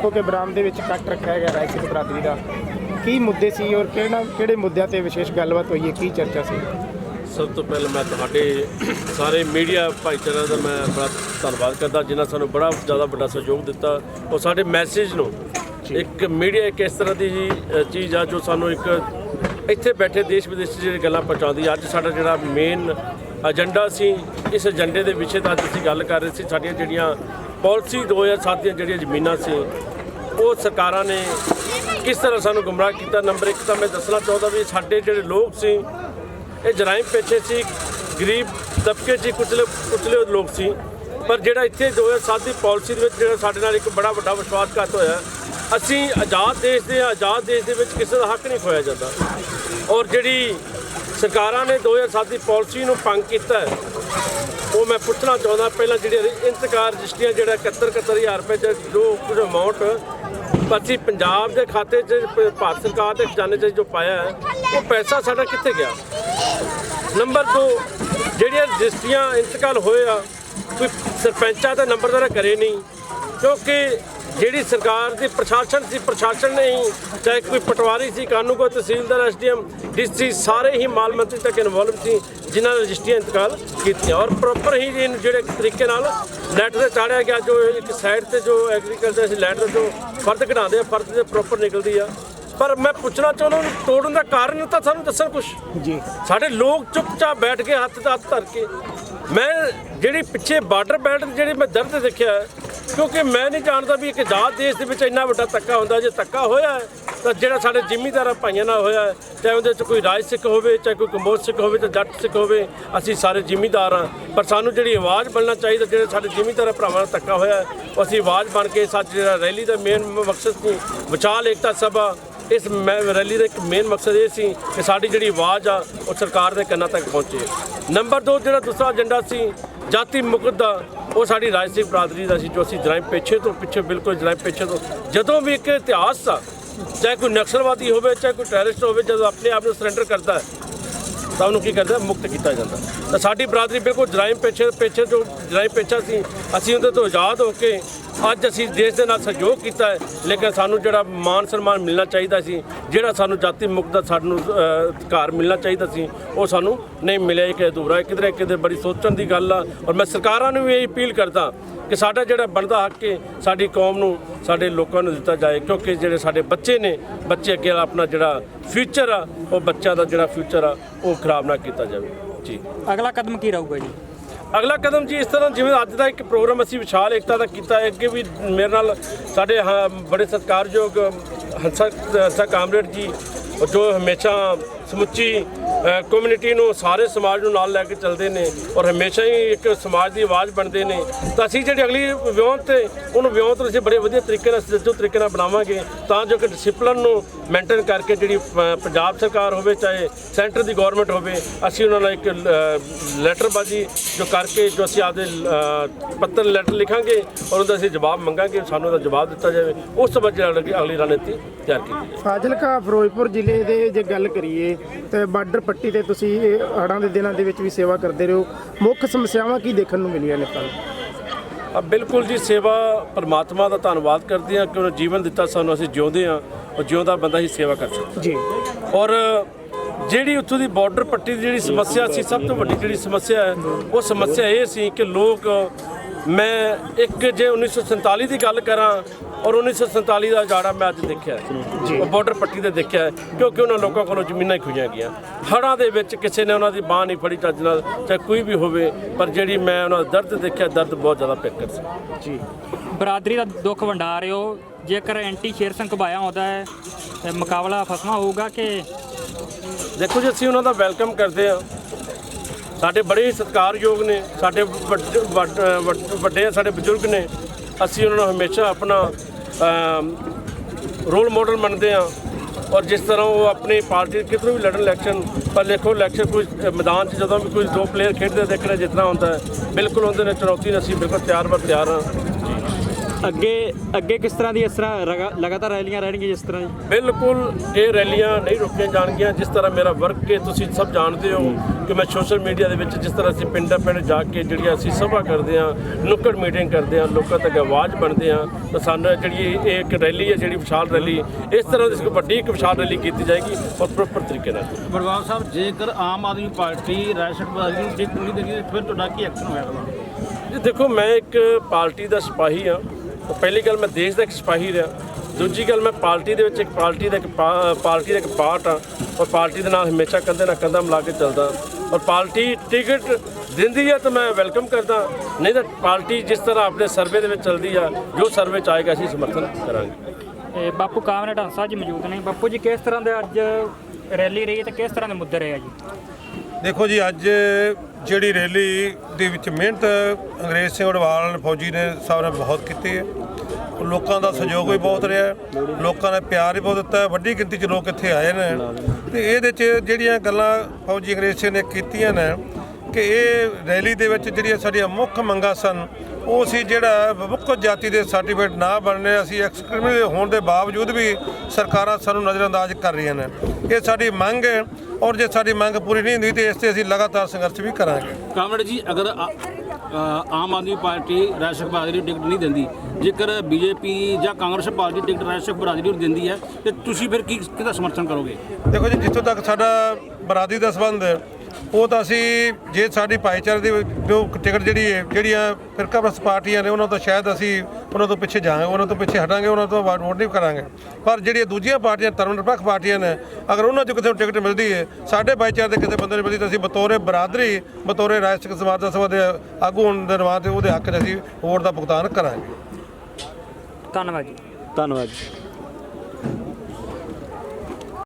ਕਿਉਂਕਿ ਬਰਾਮ ਦੇ ਵਿੱਚ ਕੱਟ ਰੱਖਿਆ ਗਿਆ ਰਾਜ ਸਿੱਖ ਬਰਾਦਰੀ ਦਾ। ਕੀ ਮੁੱਦੇ ਸੀ ਔਰ ਕਿਹੜਾ ਕਿਹੜੇ ਮੁੱਦਿਆਂ ਤੇ ਵਿਸ਼ੇਸ਼ ਗੱਲਬਾਤ ਹੋਈ ਹੈ? ਕੀ ਚਰਚਾ ਸੀ? ਸਭ ਤੋਂ ਪਹਿਲਾਂ ਮੈਂ ਤੁਹਾਡੇ ਸਾਰੇ ਮੀਡੀਆ ਭਾਈਚਾਰੇ ਦਾ ਮੈਂ ਬੜਾ ਧੰਨਵਾਦ ਕਰਦਾ ਜਿਨ੍ਹਾਂ ਸਾਨੂੰ ਬੜਾ ਜ਼ਿਆਦਾ ਵੱਡਾ ਸਹਿਯੋਗ ਦਿੱਤਾ। ਉਹ ਸਾਡੇ ਮੈਸੇਜ ਨੂੰ ਇੱਕ ਮੀਡੀਆ ਇੱਕ ਇਸ ਤਰ੍ਹਾਂ ਦੀ ਚੀਜ਼ ਆ ਜੋ ਸਾਨੂੰ ਇੱਕ ਇੱਥੇ ਬੈਠੇ ਦੇਸ਼ ਵਿਦੇਸ਼ ਜਿਹੜੀ ਗੱਲਾਂ ਪਹੁੰਚਾਉਂਦੀ। ਅੱਜ ਸਾਡਾ ਜਿਹੜਾ ਮੇਨ ਏਜੰਡਾ ਸੀ ਇਸ ਏਜੰਡੇ ਦੇ ਵਿਸ਼ੇ ਦਾ ਅੱਜ ਅਸੀਂ ਗੱਲ ਕਰ ਰਹੇ ਸੀ। ਸਾਡੀਆਂ ਜਿਹੜੀਆਂ ਪਾਲਿਸੀ 2007 ਦੀਆਂ ਜਿਹੜੀਆਂ ਜ਼ਮੀਨਾਂ ਸੀ ਉਹ ਸਰਕਾਰਾਂ ਨੇ ਕਿਸ ਤਰ੍ਹਾਂ ਸਾਨੂੰ ਗੁੰਮਰਾਹ ਕੀਤਾ? ਨੰਬਰ 1 ਤਾਂ ਮੈਂ ਦੱਸਣਾ ਚਾਹੁੰਦਾ ਵੀ ਸਾਡੇ ਜਿਹੜੇ ਲੋਕ ਸੀ, ਇਹ ਜਰਾਇਮ ਪੇਸ਼ੇ ਸੀ, ਗਰੀਬ ਤਬਕੇ 'ਚ ਕੁਚਲੇ ਕੁਚਲੇ ਲੋਕ ਸੀ। ਪਰ ਜਿਹੜਾ ਇੱਥੇ 2007 ਦੀ ਪਾਲਿਸੀ ਦੇ ਵਿੱਚ ਜਿਹੜਾ ਸਾਡੇ ਨਾਲ ਇੱਕ ਬੜਾ ਵੱਡਾ ਵਿਸ਼ਵਾਸਘਾਤ ਹੋਇਆ, ਅਸੀਂ ਆਜ਼ਾਦ ਦੇਸ਼ ਦੇ, ਆਜ਼ਾਦ ਦੇਸ਼ ਦੇ ਵਿੱਚ ਕਿਸੇ ਦਾ ਹੱਕ ਨਹੀਂ ਖੋਇਆ ਜਾਂਦਾ। ਔਰ ਜਿਹੜੀ ਸਰਕਾਰਾਂ ਨੇ 2007 ਦੀ ਪਾਲਿਸੀ ਨੂੰ ਭੰਗ ਕੀਤਾ ਉਹ ਮੈਂ ਪੁੱਛਣਾ ਚਾਹੁੰਦਾ, ਪਹਿਲਾਂ ਜਿਹੜੇ ਇੰਤਕਾਰ ਰਜਿਸਟਰੀਆਂ ਜਿਹੜਾ 71 71000 ਰੁਪਏ ਦਾ ਜੋ ਕੁਝ ਅਮਾਉਂਟ ਅਸੀਂ ਪੰਜਾਬ ਦੇ ਖਾਤੇ 'ਚ ਪ- ਭਾਰਤ ਸਰਕਾਰ ਦੇ ਖਜ਼ਾਨੇ 'ਚ ਜੋ ਪਾਇਆ ਹੈ, ਉਹ ਪੈਸਾ ਸਾਡਾ ਕਿੱਥੇ ਗਿਆ? ਨੰਬਰ 2 ਜਿਹੜੀਆਂ ਰਜਿਸਟਰੀਆਂ ਇੰਤਕਾਲ ਹੋਏ ਆ, ਕੋਈ ਸਰਪੰਚਾਂ ਦਾ ਨੰਬਰਦਾਰ ਕਰੇ ਨਹੀਂ, ਕਿਉਂਕਿ ਜਿਹੜੀ ਸਰਕਾਰ ਦੀ ਪ੍ਰਸ਼ਾਸਨ ਸੀ ਪ੍ਰਸ਼ਾਸਨ ਨੇ ਹੀ ਚਾਹੇ ਕੋਈ ਪਟਵਾਰੀ ਸੀ ਕਾਨੂੰਗੋ ਤਹਿਸੀਲਦਾਰ ਐਸਡੀਐਮ ਡੀਸੀ ਸਾਰੇ ਹੀ ਮਾਲ ਮੰਤਰੀ ਤੱਕ ਇਨਵੋਲਵ ਸੀ ਜਿਨ੍ਹਾਂ ਨੇ ਰਜਿਸਟਰੀਆਂ ਇੰਤਕਾਲ ਕੀਤੀਆਂ ਔਰ ਪ੍ਰੋਪਰ ਹੀ ਜੀ ਜਿਹੜੇ ਤਰੀਕੇ ਨਾਲ ਲੈਟ ਤੇ ਚਾੜਿਆ ਗਿਆ ਜੋ ਇੱਕ ਸਾਈਡ ਤੇ ਜੋ ਐਗਰੀਕਲਚਰ ਸੀ ਲੈਟ ਦੇ ਜੋ ਫਰਦ ਕਢਾਉਂਦੇ ਆ ਫਰਦ ਦੇ ਪ੍ਰੋਪਰ ਨਿਕਲਦੀ ਆ। ਪਰ ਮੈਂ ਪੁੱਛਣਾ ਚਾਹੁੰਦਾ ਉਹਨੂੰ ਤੋੜਨ ਦਾ ਕਾਰਨ ਤਾਂ ਸਾਨੂੰ ਦੱਸਣ ਕੁਛ? ਜੀ। ਸਾਡੇ ਲੋਕ ਚੁੱਪਚਾਪ ਬੈਠ ਕੇ ਹੱਥ ਤੇ ਹੱਥ ਧਰ ਕੇ ਮੈਂ ਜਿਹੜੀ ਪਿੱਛੇ ਬਾਰਡਰ ਬੈਲਟ ਦੀ ਜਿਹੜੀ ਮੈਂ ਦਰਦ ਦੇਖਿਆ ਕਿਉਂਕਿ ਮੈਂ ਨਹੀਂ ਜਾਣਦਾ ਵੀ ਇੱਕ ਆਜ਼ਾਦ ਦੇਸ਼ ਦੇ ਵਿੱਚ ਇੰਨਾ ਵੱਡਾ ਧੱਕਾ ਹੁੰਦਾ, ਜੇ ਧੱਕਾ ਹੋਇਆ ਤਾਂ ਜਿਹੜਾ ਸਾਡੇ ਜ਼ਿਮੀਂਦਾਰਾਂ ਭਾਈਆਂ ਨਾਲ ਹੋਇਆ ਚਾਹੇ ਉਹਦੇ ਚ ਕੋਈ ਰਾਜ ਸਿੱਖ ਹੋਵੇ, ਚਾਹੇ ਕੋਈ ਕੰਬੋਜ ਸਿੱਖ ਹੋਵੇ ਚਾਹੇ ਜੱਟ ਸਿੱਖ ਹੋਵੇ, ਅਸੀਂ ਸਾਰੇ ਜ਼ਿਮੀਂਦਾਰ ਹਾਂ। ਪਰ ਸਾਨੂੰ ਜਿਹੜੀ ਆਵਾਜ਼ ਬਣਨਾ ਚਾਹੀਦਾ, ਜਿਹੜੇ ਸਾਡੇ ਜ਼ਿਮੀਂਦਾਰਾਂ ਭਰਾਵਾਂ ਨਾਲ ਧੱਕਾ ਹੋਇਆ ਉਹ ਅਸੀਂ ਆਵਾਜ਼ ਬਣ ਕੇ ਸੱਚ ਜਿਹੜਾ ਰੈਲੀ ਦਾ ਮੇਨ ਮਕਸਦ ਸੀ ਵਿਚਾਲ ਏਕਤਾ ਸਭਾ, ਇਸ ਮੈਂ ਰੈਲੀ ਦਾ ਇੱਕ ਮੇਨ ਮਕਸਦ ਇਹ ਸੀ ਕਿ ਸਾਡੀ ਜਿਹੜੀ ਆਵਾਜ਼ ਆ, ਉਹ ਸਰਕਾਰ ਦੇ ਕੰਨਾਂ ਤੱਕ ਪਹੁੰਚੇ। ਨੰਬਰ 2 ਜਿਹੜਾ ਦੂਸਰਾ ਏਜੰਡਾ ਸੀ, ਜਾਤੀ ਮੁਕਤ ਦਾ ਉਹ ਸਾਡੀ ਰਾਜਸੀ ਬਰਾਦਰੀ ਦਾ ਸੀ ਜੋ ਅਸੀਂ ਜਰਾਇਮ ਪਿੱਛੇ ਤੋਂ ਪਿੱਛੇ ਬਿਲਕੁਲ ਜਰਾਇਮ ਪਿੱਛੇ ਤੋਂ ਜਦੋਂ ਵੀ ਇੱਕ ਇਤਿਹਾਸ ਆ, ਚਾਹੇ ਕੋਈ ਨਕਸਲਵਾਦੀ ਹੋਵੇ, ਚਾਹੇ ਕੋਈ ਟੈਰਰਿਸਟ ਹੋਵੇ, ਜਦੋਂ ਆਪਣੇ ਆਪ ਨੂੰ ਸਰੈਂਡਰ ਕਰਦਾ ਤਾਂ ਉਹਨੂੰ ਕੀ ਕਰਦਾ ਮੁਕਤ ਕੀਤਾ ਜਾਂਦਾ ਤਾਂ ਸਾਡੀ ਬਰਾਦਰੀ ਬਿਲਕੁਲ ਜਰਾਇਮ ਪੇਛੇ ਪੇਛੇ ਜੋ ਜਰਾਇਮ ਪੇਛਾ ਸੀ। ਅਸੀਂ ਉਹਦੇ ਤੋਂ ਆਜ਼ਾਦ ਹੋ ਕੇ ਅੱਜ ਅਸੀਂ ਦੇਸ਼ ਦੇ ਨਾਲ ਸਹਿਯੋਗ ਕੀਤਾ ਹੈ, ਲੇਕਿਨ ਸਾਨੂੰ ਜਿਹੜਾ ਮਾਨ ਸਨਮਾਨ ਮਿਲਣਾ ਚਾਹੀਦਾ ਸੀ, ਜਿਹੜਾ ਸਾਨੂੰ ਜਾਤੀ ਮੁਕਤ ਦਾ ਸਾਨੂੰ ਅਧਿਕਾਰ ਮਿਲਣਾ ਚਾਹੀਦਾ ਸੀ, ਉਹ ਸਾਨੂੰ ਨਹੀਂ ਮਿਲਿਆ, ਇਹ ਕਿ ਅਧੂਰਾ ਕਿਧਰੇ ਕਿਤੇ ਬੜੀ ਸੋਚਣ ਦੀ ਗੱਲ ਆ। ਔਰ ਮੈਂ ਸਰਕਾਰਾਂ ਨੂੰ ਵੀ ਇਹ ਅਪੀਲ ਕਰਦਾ ਕਿ ਸਾਡਾ ਜਿਹੜਾ ਬਣਦਾ ਹੱਕ ਹੈ, ਸਾਡੀ ਕੌਮ ਨੂੰ, ਸਾਡੇ ਲੋਕਾਂ ਨੂੰ ਦਿੱਤਾ ਜਾਏ, ਕਿਉਂਕਿ ਜਿਹੜੇ ਸਾਡੇ ਬੱਚੇ ਨੇ, ਬੱਚੇ ਅੱਗੇ ਵਾਲਾ ਆਪਣਾ ਜਿਹੜਾ ਫਿਊਚਰ ਆ, ਉਹ ਬੱਚਿਆਂ ਦਾ ਜਿਹੜਾ ਫਿਊਚਰ ਆ, ਉਹ ਖਰਾਬ ਨਾ ਕੀਤਾ ਜਾਵੇ। ਜੀ। ਅਗਲਾ ਕਦਮ ਕੀ ਰਹੂਗਾ ਜੀ? ਅਗਲਾ ਕਦਮ ਜੀ ਇਸ ਤਰ੍ਹਾਂ ਜਿਵੇਂ ਅੱਜ ਦਾ ਇੱਕ ਪ੍ਰੋਗਰਾਮ ਅਸੀਂ ਵਿਸ਼ਾਲ ਏਕਤਾ ਦਾ ਕੀਤਾ ਹੈ ਅੱਗੇ ਵੀ ਮੇਰੇ ਨਾਲ ਸਾਡੇ ਹਾਂ, ਬੜੇ ਸਤਿਕਾਰਯੋਗ ਹੰਸਾ ਹੰਸਾ ਕਾਮਰੇਡ ਜੀ ਜੋ ਹਮੇਸ਼ਾ ਸਮੁੱਚੀ ਕਮਿਊਨਿਟੀ ਨੂੰ, ਸਾਰੇ ਸਮਾਜ ਨੂੰ ਨਾਲ ਲੈ ਕੇ ਚੱਲਦੇ ਨੇ ਔਰ ਹਮੇਸ਼ਾ ਹੀ ਇੱਕ ਸਮਾਜ ਦੀ ਆਵਾਜ਼ ਬਣਦੇ ਨੇ। ਤਾਂ ਅਸੀਂ ਜਿਹੜੀ ਅਗਲੀ ਵਿਉਂਤ ਤੇ, ਉਹਨੂੰ ਵਿਉਂਤ ਨੂੰ ਅਸੀਂ ਬੜੇ ਵਧੀਆ ਤਰੀਕੇ ਨਾਲ ਸਜੋ ਤਰੀਕੇ ਨਾਲ ਬਣਾਵਾਂਗੇ। ਤਾਂ ਜੋ ਕਿ ਡਿਸਪਲਨ ਨੂੰ ਮੇਨਟੇਨ ਕਰਕੇ ਜਿਹੜੀ ਪੰਜਾਬ ਸਰਕਾਰ ਹੋਵੇ, ਚਾਹੇ ਸੈਂਟਰ ਦੀ ਗਵਰਨਮੈਂਟ ਹੋਵੇ, ਅਸੀਂ ਉਹਨਾਂ ਨਾਲ ਇੱਕ ਲੈਟਰਬਾਜੀ ਜੋ ਕਰਕੇ, ਜੋ ਅਸੀਂ ਆਪਦੇ ਪੱਤਰ ਲੈਟਰ ਲਿਖਾਂਗੇ ਔਰ ਉਹਦਾ ਅਸੀਂ ਜਵਾਬ ਮੰਗਾਂਗੇ, ਸਾਨੂੰ ਉਹਦਾ ਜਵਾਬ ਦਿੱਤਾ ਜਾਵੇ। ਉਸ ਤੋਂ ਬਾਅਦ ਜਿਹੜਾ ਅਗਲੀ- ਅਗਲੀ ਰਣਨੀਤੀ ਤਿਆਰ ਕੀਤੀ ਜਾਵੇ। ਫਾਜ਼ਿਲਕਾ, ਫਿਰੋਜ਼ਪੁਰ ਜ਼ਿਲ੍ਹੇ ਦੇ ਜੇ ਗੱਲ ਕਰੀਏ, ਤੇ ਬਾਰਡਰ ਪੱਟੀ ਤੇ ਤੁਸੀਂ ਇਹ ਹੜ੍ਹਾਂ ਦੇ ਦਿਨਾਂ ਦੇ ਵਿੱਚ ਵੀ ਸੇਵਾ ਕਰਦੇ ਰਹੋ। ਮੁੱਖ ਸਮੱਸਿਆਵਾਂ ਕੀ ਦੇਖਣ ਨੂੰ ਮਿਲੀਆਂ ਨੇ ਤੁਹਾਨੂੰ ਆ ਬਿਲਕੁਲ ਜੀ ਸੇਵਾ ਪਰਮਾਤਮਾ ਦਾ ਧੰਨਵਾਦ ਕਰਦੇ ਹਾਂ ਕਿ ਉਹਨੇ ਜੀਵਨ ਦਿੱਤਾ ਸਾਨੂੰ ਅਸੀਂ ਜਿਉਂਦੇ ਹਾਂ ਉਹ ਜਿਉਂਦਾ ਬੰਦਾ ਹੀ ਸੇਵਾ ਕਰ ਸਕਦਾ। ਜੀ। ਔਰ ਜਿਹੜੀ ਉੱਥੋਂ ਦੀ ਬਾਰਡਰ ਪੱਟੀ ਦੀ ਜਿਹੜੀ ਸਮੱਸਿਆ ਸੀ ਸਭ ਤੋਂ ਵੱਡੀ ਜਿਹੜੀ ਸਮੱਸਿਆ ਹੈ ਉਹ ਸਮੱਸਿਆ ਇਹ ਸੀ ਕਿ ਲੋਕ ਮੈਂ ਇੱਕ ਜੇ 1947 ਦੀ ਗੱਲ ਕਰਾਂ ਔਰ 1947 ਦਾ ਜਾੜਾ ਮੈਂ ਅੱਜ ਦੇਖਿਆ ਹੈ। ਉਹ ਬਾਰਡਰ ਪੱਟੀ ਤੇ ਦੇਖਿਆ ਹੈ, ਕਿਉਂਕਿ ਉਹਨਾਂ ਲੋਕਾਂ ਕੋਲੋਂ ਜ਼ਮੀਨਾਂ ਹੀ ਖੁਈਆਂ ਗਈਆਂ। ਹੜ੍ਹਾਂ ਦੇ ਵਿੱਚ ਕਿਸੇ ਨੇ ਉਹਨਾਂ ਦੀ ਬਾਹ ਨਹੀਂ ਫੜੀ ਚੱਜ ਨਾਲ ਚਾਹੇ ਕੋਈ ਵੀ ਹੋਵੇ ਪਰ ਜਿਹੜੀ ਮੈਂ ਉਹਨਾਂ ਦਾ ਦਰਦ ਦੇਖਿਆ ਦਰਦ ਬਹੁਤ ਜ਼ਿਆਦਾ ਪਿੱਕਰ ਸੀ। ਜੀ। ਬਰਾਦਰੀ ਦਾ ਦੁੱਖ ਵੰਡਾ ਰਹੇ ਹੋ। ਜੇਕਰ ਐਂਟੀ ਸ਼ੇਰ ਸਿੰਘ ਘਬਾਇਆ ਆਉਂਦਾ ਹੈ ਤੇ ਮੁਕਾਬਲਾ ਫਸਵਾ ਹੋਊਗਾ ਕਿ ਦੇਖੋ ਜੀ ਅਸੀਂ ਉਹਨਾਂ ਦਾ ਵੈਲਕਮ ਕਰਦੇ ਹਾਂ। ਸਾਡੇ ਬੜੇ ਹੀ ਸਤਿਕਾਰਯੋਗ ਨੇ ਸਾਡੇ ਵੱਡ- ਵੱਡ- ਵੱਡ- ਵੱਡੇ ਸਾਡੇ ਬਜ਼ੁਰਗ ਨੇ। ਅਸੀਂ ਉਹਨਾਂ ਨੂੰ ਹਮੇਸ਼ਾ ਆਪਣਾ ਰੋਲ ਮਾਡਲ ਮੰਨਦੇ ਹਾਂ ਔਰ ਜਿਸ ਤਰ੍ਹਾਂ ਉਹ ਆਪਣੀ ਪਾਰਟੀ ਕਿਧਰੋਂ ਵੀ ਲੜਨ ਇਲੈਕਸ਼ਨ ਪਰ ਦੇਖੋ ਇਲੈਕਸ਼ਨ ਕੋਈ ਮੈਦਾਨ 'ਚ ਜਦੋਂ ਵੀ ਕੋਈ ਦੋ ਪਲੇਅਰ ਖੇਡਦੇ ਦੇਖਣਾ ਜਿੱਤਣਾ ਹੁੰਦਾ ਬਿਲਕੁਲ ਉਹਦੇ ਨਾਲ ਚੁਣੌਤੀ ਨਾਲ ਅਸੀਂ ਬਿਲਕੁਲ ਤਿਆਰ ਬਰ ਤਿਆਰ ਹਾਂ। ਅੱਗੇ ਅੱਗੇ ਕਿਸ ਤਰ੍ਹਾਂ ਦੀ ਇਸ ਤਰ੍ਹਾਂ ਰਗਾ- ਲਗਾਤਾਰ ਰੈਲੀਆਂ ਰਹਿਣਗੀਆਂ ਜਿਸ ਤਰ੍ਹਾਂ ਦੀ? ਬਿਲਕੁਲ ਇਹ ਰੈਲੀਆਂ ਨਹੀਂ ਰੁਕੀਆਂ ਜਾਣਗੀਆਂ ਜਿਸ ਤਰ੍ਹਾਂ ਮੇਰਾ ਵਰਕ ਹੈ ਤੁਸੀਂ ਸਭ ਜਾਣਦੇ ਹੋ ਕਿ ਮੈਂ ਸੋਸ਼ਲ ਮੀਡੀਆ ਦੇ ਵਿੱਚ ਜਿਸ ਤਰ੍ਹਾਂ ਅਸੀਂ ਪਿੰਡਾਂ ਪਿੰਡ ਜਾ ਕੇ ਜਿਹੜੀਆਂ ਅਸੀਂ ਸਭਾ ਕਰਦੇ ਹਾਂ ਨੁੱਕੜ ਮੀਟਿੰਗ ਕਰਦੇ ਹਾਂ ਲੋਕਾਂ ਤੱਕ ਆਵਾਜ਼ ਬਣਦੇ ਹਾਂ ਤਾਂ ਸਾਨੂੰ ਜਿਹੜੀ ਇਹ ਇੱਕ ਰੈਲੀ ਹੈ ਜਿਹੜੀ ਵਿਸ਼ਾਲ ਰੈਲੀ ਇਸ ਤਰ੍ਹਾਂ ਦੀ ਇੱਕ ਵੱਡੀ ਇੱਕ ਵਿਸ਼ਾਲ ਰੈਲੀ ਕੀਤੀ ਜਾਏਗੀ ਔਰ ਪ੍ਰੋਪਰ ਤਰੀਕੇ ਨਾਲ। ਬਰਵਾਲ ਸਾਹਿਬ ਜੇਕਰ ਆਮ ਆਦਮੀ ਪਾਰਟੀ ਰਾਸ਼ਟਰਪਤੀ ਨੂੰ ਟਿਕਟ ਨਹੀਂ ਦੇਗੀ ਫਿਰ ਤੁਹਾਡਾ ਕੀ ਐਕਸ਼ਨ ਜੀ ਦੇਖੋ ਮੈਂ ਇੱਕ ਪਾਰਟੀ ਦਾ ਸਿਪਾਹੀ ਹਾਂ। ਪਹਿਲੀ ਗੱਲ ਮੈਂ ਦੇਸ਼ ਦਾ ਇੱਕ ਸਿਪਾਹੀ ਰਿਹਾ। ਦੂਜੀ ਗੱਲ ਮੈਂ ਪਾਰਟੀ ਦੇ ਵਿੱਚ ਇੱਕ ਪਾਰਟੀ ਦਾ ਇੱਕ ਪਾ- ਪਾਰਟੀ ਦਾ ਇੱਕ ਪਾਰਟ ਆ ਔਰ ਪਾਰਟੀ ਦੇ ਨਾਲ ਹਮੇਸ਼ਾ ਕੰਧੇ ਨਾਲ ਕੰਧਾ ਮਿਲਾ ਕੇ ਚੱਲਦਾ। ਔਰ ਪਾਰਟੀ ਟਿਕਟ ਦਿੰਦੀ ਹੈ ਤਾਂ ਮੈਂ ਵੈਲਕਮ ਕਰਦਾ। ਨਹੀਂ ਤਾਂ ਪਾਰਟੀ ਜਿਸ ਤਰ੍ਹਾਂ ਆਪਣੇ ਸਰਵੇ ਦੇ ਵਿੱਚ ਚੱਲਦੀ ਆ ਜੋ ਸਰਵੇ ਚ ਆਏਗਾ ਅਸੀਂ ਸਮਰਥਨ ਕਰਾਂਗੇ। ਬਾਪੂ ਕਾਮਰੇਡ ਹੰਸਾ ਜੀ ਮੌਜੂਦ ਨੇ। ਬਾਪੂ ਜੀ ਕਿਸ ਤਰ੍ਹਾਂ ਦੇ ਅੱਜ ਰੈਲੀ ਰਹੀ ਤੇ ਕਿਸ ਤਰ੍ਹਾਂ ਦੇ ਮੁੱਦੇ ਰਹੇ ਆ ਜੀ? ਦੇਖੋ ਜੀ ਅੱਜ ਜਿਹੜੀ ਰੈਲੀ ਦੇ ਵਿੱਚ ਮਿਹਨਤ ਅੰਗਰੇਜ਼ ਸਿੰਘ ਉਡਵਾਲ ਫੌਜੀ ਨੇ ਸਭ ਨੇ ਬਹੁਤ ਕੀਤੀ ਹੈ। ਲੋਕਾਂ ਦਾ ਸਹਿਯੋਗ ਵੀ ਬਹੁਤ ਰਿਹਾ ਲੋਕਾਂ ਨੇ ਪਿਆਰ ਵੀ ਬਹੁਤ ਦਿੱਤਾ ਵੱਡੀ ਗਿਣਤੀ 'ਚ ਲੋਕ ਇੱਥੇ ਆਏ ਨੇ। ਤੇ ਇਹਦੇ 'ਚ ਜਿਹੜੀਆਂ ਗੱਲਾਂ ਫੌਜੀ ਅੰਗਰੇਜ਼ ਸਿੰਘ ਨੇ ਕੀਤੀਆਂ ਨੇ ਕਿ ਇਹ ਰੈਲੀ ਦੇ ਵਿੱਚ ਜਿਹੜੀਆਂ ਸਾਡੀਆਂ ਮੁੱਖ ਮੰਗਾਂ ਸਨ, ਉਹ ਸੀ ਜਿਹੜਾ ਵਿਭੁੱਖ ਜਾਤੀ ਦੇ ਸਰਟੀਫਿਕੇਟ ਨਾ ਬਣਨੇ, ਅਸੀਂ ਐਕਸਕ੍ਰਿਮੀਨਲ ਹੋਣ ਦੇ ਬਾਵਜੂਦ ਵੀ ਸਰਕਾਰਾਂ ਸਾਨੂੰ ਨਜ਼ਰਅੰਦਾਜ਼ ਕਰ ਰਹੀਆਂ ਨੇ। ਇਹ ਸਾਡੀ ਮੰਗ ਹੈ ਔਰ ਜੇ ਸਾਡੀ ਮੰਗ ਪੂਰੀ ਨਹੀਂ ਹੁੰਦੀ ਤੇ ਇਸ ਤੇ ਅਸੀਂ ਲਗਾਤਾਰ ਸੰਘਰਸ਼ ਵੀ ਕਰਾਂਗੇ। ਕਾਮਰੇਡ ਜੀ ਅਗਰ ਆਮ ਆਦਮੀ ਪਾਰਟੀ ਰਾਸ਼ਟਰਪਤੀ ਨੂੰ ਟਿਕਟ ਨਹੀਂ ਦਿੰਦੀ ਜੇਕਰ ਬੀਜੇਪੀ ਜਾਂ ਕਾਂਗਰਸ ਪਾਰਟੀ ਟਿਕਟ ਰਾਸ਼ਟਰਪਤੀ ਨੂੰ ਦਿੰਦੀ ਹੈ ਤੇ ਤੁਸੀਂ ਫਿਰ ਕੀ ਕਿਹਦਾ ਸਮਰਥਨ ਕਰੋਗੇ? ਦੇਖੋ ਜੀ ਜਿੱਥੋਂ ਤੱਕ ਸਾਡਾ ਬਰਾਦਰੀ ਦਾ ਸੰਬੰਧ ਹੈ ਉਹ ਤਾਂ ਅਸੀਂ ਜੇ ਸਾਡੀ ਭਾਈਚਾਰੇ ਦੀ ਜੋ ਟਿਕਟ ਜਿਹੜੀ ਹੈ ਜਿਹੜੀਆਂ ਫਿਰਕਾਪ੍ਰਸਤ ਪਾਰਟੀਆਂ ਨੇ ਉਹਨਾਂ ਤੋਂ ਸ਼ਾਇਦ ਅਸੀਂ ਉਹਨਾਂ ਤੋਂ ਪਿੱਛੇ ਜਾਵਾਂਗੇ ਉਹਨਾਂ ਤੋਂ ਪਿੱਛੇ ਹਟਾਂਗੇ ਉਹਨਾਂ ਤੋਂ ਵੋਟ ਨਹੀਂ ਕਰਾਂਗੇ। ਪਰ ਜਿਹੜੀਆਂ ਦੂਜੀਆਂ ਪਾਰਟੀਆਂ ਧਰਮ ਨਿਰਪੱਖ ਪਾਰਟੀਆਂ ਨੇ ਅਗਰ ਉਹਨਾਂ 'ਚ ਕਿਸੇ ਨੂੰ ਟਿਕਟ ਮਿਲਦੀ ਹੈ ਸਾਡੇ ਭਾਈਚਾਰੇ ਦੇ ਕਿਸੇ ਬੰਦੇ ਨੂੰ ਮਿਲਦੀ ਤਾਂ ਅਸੀਂ ਬਤੌਰੇ ਬਰਾਦਰੀ ਬਤੌਰੇ ਰਾਸ਼ਟਰੀ ਸਮਾਜ ਦਾ ਸਭਾ ਦੇ ਆਗੂ ਹੋਣ ਦੇ ਨਿਵਾਂ ਤੇ ਉਹਦੇ ਹੱਕ 'ਚ ਅਸੀਂ ਵੋਟ ਦਾ ਭੁਗਤਾਨ ਕਰਾਂਗੇ। ਧੰਨਵਾਦ ਜੀ। ਧੰਨਵਾਦ ਜੀ।